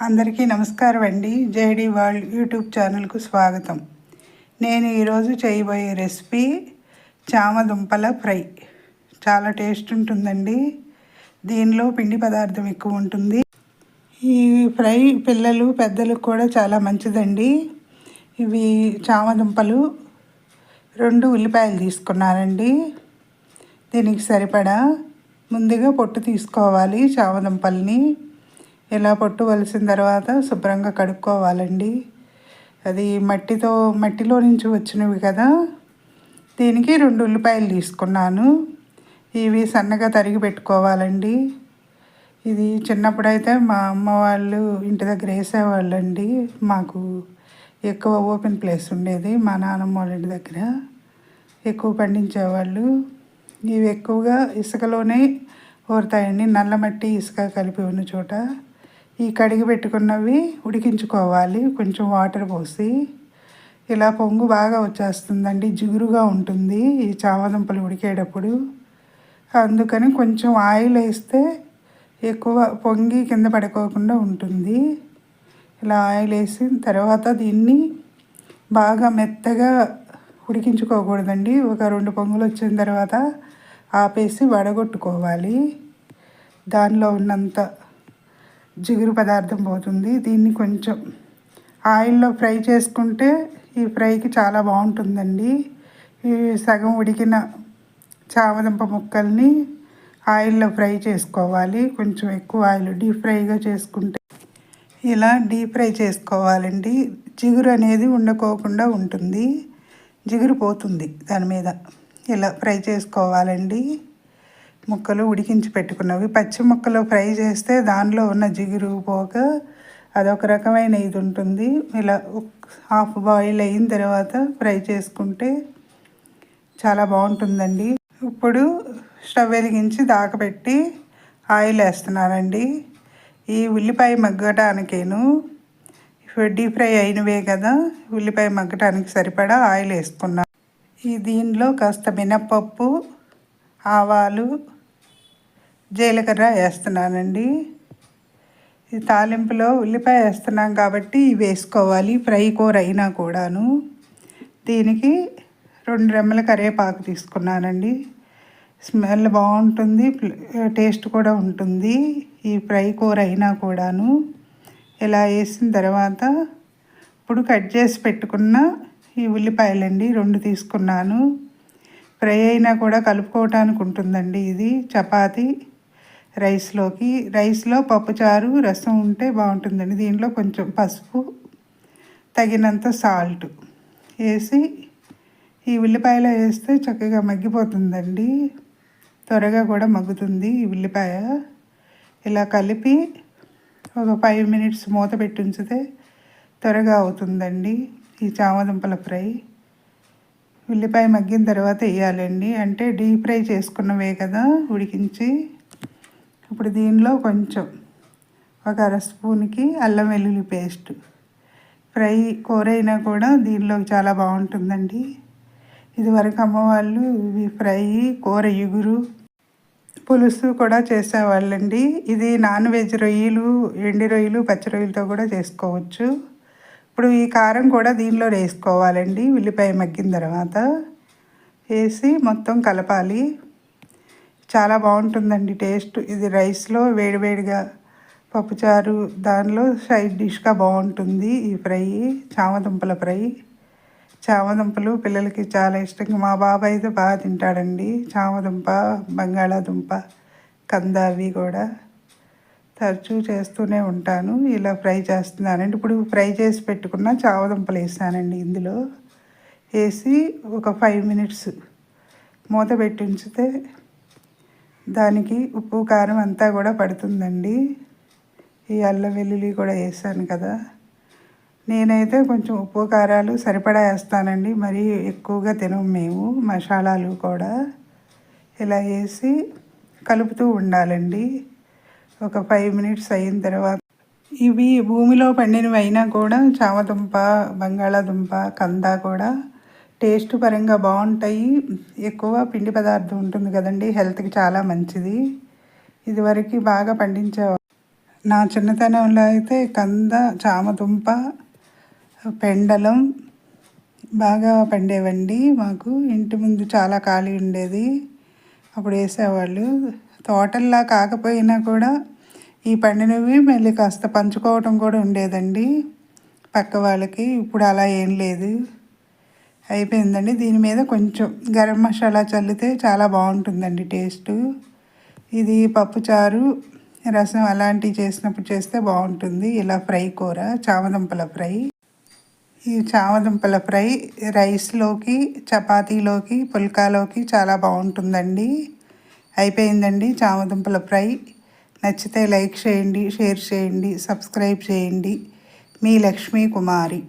అందరికీ నమస్కారం అండి. జేడి వరల్డ్ యూట్యూబ్ ఛానల్కు స్వాగతం. నేను ఈరోజు చేయబోయే రెసిపీ చామదుంపల ఫ్రై. చాలా టేస్ట్ ఉంటుందండి. దీనిలో పిండి పదార్థం ఎక్కువ ఉంటుంది. ఈ ఫ్రై పిల్లలు పెద్దలకు కూడా చాలా మంచిదండి. ఇవి చామదుంపలు. రెండు ఉల్లిపాయలు తీసుకున్నానండి. దీనికి సరిపడా ముందుగా పొట్టు తీసుకోవాలి చామదుంపల్ని. ఇలా పొట్టు వలిసిన తర్వాత శుభ్రంగా కడుక్కోవాలండి. అది మట్టితో మట్టిలో నుంచి వచ్చినవి కదా. దీనికి రెండు ఉల్లిపాయలు తీసుకున్నాను. ఇవి సన్నగా తరిగి పెట్టుకోవాలండి. ఇది చిన్నప్పుడైతే మా అమ్మ వాళ్ళు ఇంటి దగ్గర వేసేవాళ్ళండి. మాకు ఎక్కువ ఓపెన్ ప్లేస్ ఉండేది మా నానమ్మ వాళ్ళ ఇంటి దగ్గర ఎక్కువ పండించేవాళ్ళు. ఇవి ఎక్కువగా ఇసుకలోనే ఊరుతాయండి. నల్ల మట్టి ఇసుక కలిపి ఉన్న చోట. ఈ కడిగి పెట్టుకున్నవి ఉడికించుకోవాలి. కొంచెం వాటర్ పోసి ఇలా పొంగు బాగా వచ్చేస్తుందండి. జిగురుగా ఉంటుంది ఈ చామదుంపలు ఉడికేటప్పుడు. అందుకని కొంచెం ఆయిల్ వేస్తే ఎక్కువ పొంగి కింద పడుకోకుండా ఉంటుంది. ఇలా ఆయిల్ వేసిన తర్వాత దీన్ని బాగా మెత్తగా ఉడికించుకోకూడదండి. ఒక రెండు పొంగులు వచ్చిన తర్వాత ఆపేసి వడగొట్టుకోవాలి. దానిలో ఉన్నంత జిగురు పదార్థం పోతుంది. దీన్ని కొంచెం ఆయిల్లో ఫ్రై చేసుకుంటే ఈ ఫ్రైకి చాలా బాగుంటుందండి. ఈ సగం ఉడికిన చామదుంప ముక్కల్ని ఆయిల్లో ఫ్రై చేసుకోవాలి. కొంచెం ఎక్కువ ఆయిల్ డీప్ ఫ్రైగా చేసుకుంటే ఇలా డీప్ ఫ్రై చేసుకోవాలండి. జిగురు అనేది ఉండకోకుండా ఉంటుంది. జిగురు పోతుంది దాని మీద. ఇలా ఫ్రై చేసుకోవాలండి. ముక్కలు ఉడికించి పెట్టుకున్నవి. పచ్చి ముక్కలు ఫ్రై చేస్తే దానిలో ఉన్న జిగురు పోక అదొక రకమైన ఇది ఉంటుంది. ఇలా హాఫ్ బాయిల్ అయిన తర్వాత ఫ్రై చేసుకుంటే చాలా బాగుంటుందండి. ఇప్పుడు స్టవ్ వెలిగించి దాకపెట్టి ఆయిల్ వేస్తున్నానండి. ఈ ఉల్లిపాయ మగ్గటానికేను. డీప్ ఫ్రై అయినవే కదా ఉల్లిపాయ మగ్గటానికి సరిపడా ఆయిల్ వేసుకున్నాను ఈ దీనిలో కాస్త మినప్పప్పు ఆవాలు జీలకర్ర వేస్తున్నానండి. ఈ తాలింపులో ఉల్లిపాయ వేస్తున్నాం కాబట్టి ఇవి వేసుకోవాలి ఫ్రై కూర అయినా కూడాను. దీనికి రెండు రెమ్మల కరివేపాకు తీసుకున్నానండి. స్మెల్ బాగుంటుంది టేస్ట్ కూడా ఉంటుంది ఈ ఫ్రై కూర అయినా కూడాను. ఇలా వేసిన తర్వాత ఇప్పుడు కట్ చేసి పెట్టుకున్న ఈ ఉల్లిపాయలండి రెండు తీసుకున్నాను. ఫ్రై అయినా కూడా కలుపుకోవటానికి ఉంటుందండి ఇది చపాతి. రైస్లోకి రైస్లో పప్పుచారు రసం ఉంటే బాగుంటుందండి. దీనిలో కొంచెం పసుపు తగినంత సాల్ట్ వేసి ఈ ఉల్లిపాయలో వేస్తే చక్కగా మగ్గిపోతుందండి. త్వరగా కూడా మగ్గుతుంది ఈ ఉల్లిపాయ. ఇలా కలిపి ఒక ఫైవ్ మినిట్స్ మూత పెట్టి ఉంచితే త్వరగా అవుతుందండి ఈ చామదుంపల ఫ్రై. ఉల్లిపాయ మగ్గిన తర్వాత వేయాలండి. అంటే డీప్ ఫ్రై చేసుకున్నవే కదా ఉడికించి. ఇప్పుడు దీనిలో కొంచెం ఒక అర స్పూన్కి అల్లం వెల్లుల్లి పేస్ట్. ఫ్రై కూర అయినా కూడా దీనిలో చాలా బాగుంటుందండి. ఇదివరకు అమ్మవాళ్ళు ఇవి ఫ్రై కూర ఇగురు పులుసు కూడా చేసేవాళ్ళండి. ఇది నాన్ వెజ్ రొయ్యలు ఎండి రొయ్యలు పచ్చి రొయ్యలతో కూడా చేసుకోవచ్చు. ఇప్పుడు ఈ కారం కూడా దీనిలో వేసుకోవాలండి ఉల్లిపాయ మగ్గిన తర్వాత. వేసి మొత్తం కలపాలి. చాలా బాగుంటుందండి టేస్ట్. ఇది రైస్లో వేడివేడిగా పప్పుచారు దానిలో సైడ్ డిష్గా బాగుంటుంది ఈ ఫ్రై చామదుంపల ఫ్రై. చామదుంపలు పిల్లలకి చాలా ఇష్టంగా మా బాబాయ్ అయితే బాగా తింటాడండి. చామదుంప బంగాళాదుంప కంద అవి కూడా తరచూ చేస్తూనే ఉంటాను. ఇలా ఫ్రై చేస్తున్నానండి. ఇప్పుడు ఫ్రై చేసి పెట్టుకున్న చామదుంపలు వేసానండి ఇందులో. వేసి ఒక ఫైవ్ మినిట్స్ మూత పెట్టి ఉంచితే దానికి ఉప్పు కారం అంతా కూడా పడుతుందండి. ఈ అల్లం వెల్లుల్లి కూడా వేసాను కదా. నేనైతే కొంచెం ఉప్పు కారాలు సరిపడా వేస్తానండి. మరీ ఎక్కువగా తినం మేము మసాలాలు కూడా. ఇలా వేసి కలుపుతూ ఉండాలండి. ఒక ఫైవ్ మినిట్స్ అయిన తర్వాత ఇవి భూమిలో పండినవి అయినా కూడా చామదుంప బంగాళాదుంప కంద కూడా టేస్ట్ పరంగా బాగుంటాయి. ఎక్కువ పిండి పదార్థం ఉంటుంది కదండి హెల్త్కి చాలా మంచిది. ఇదివరకు బాగా పండించే నా చిన్నతనంలో అయితే కంద చామదుంప పెండలం బాగా పండేవండి. మాకు ఇంటి ముందు చాలా ఖాళీ ఉండేది. అప్పుడు వేసేవాళ్ళు. తోటల్లా కాకపోయినా కూడా ఈ పండినవి మళ్ళీ కాస్త పంచుకోవటం కూడా ఉండేదండి. పక్క వాళ్ళకి ఇప్పుడు అలా ఏం లేదు. అయిపోయిందండి. దీని మీద కొంచెం గరం మసాలా చల్లితే చాలా బాగుంటుందండి టేస్ట్. ఇది పప్పుచారు రసం అలాంటివి చేసినప్పుడు చేస్తే బాగుంటుంది. ఇలా ఫ్రై కూర చామదుంపల ఫ్రై. ఈ చామదుంపల ఫ్రై రైస్లోకి చపాతీలోకి పుల్కాలోకి చాలా బాగుంటుందండి. అయిపోయిందండి చామదుంపల ఫ్రై. నచ్చితే లైక్ చేయండి షేర్ చేయండి సబ్స్క్రైబ్ చేయండి. మీ లక్ష్మీ కుమారి.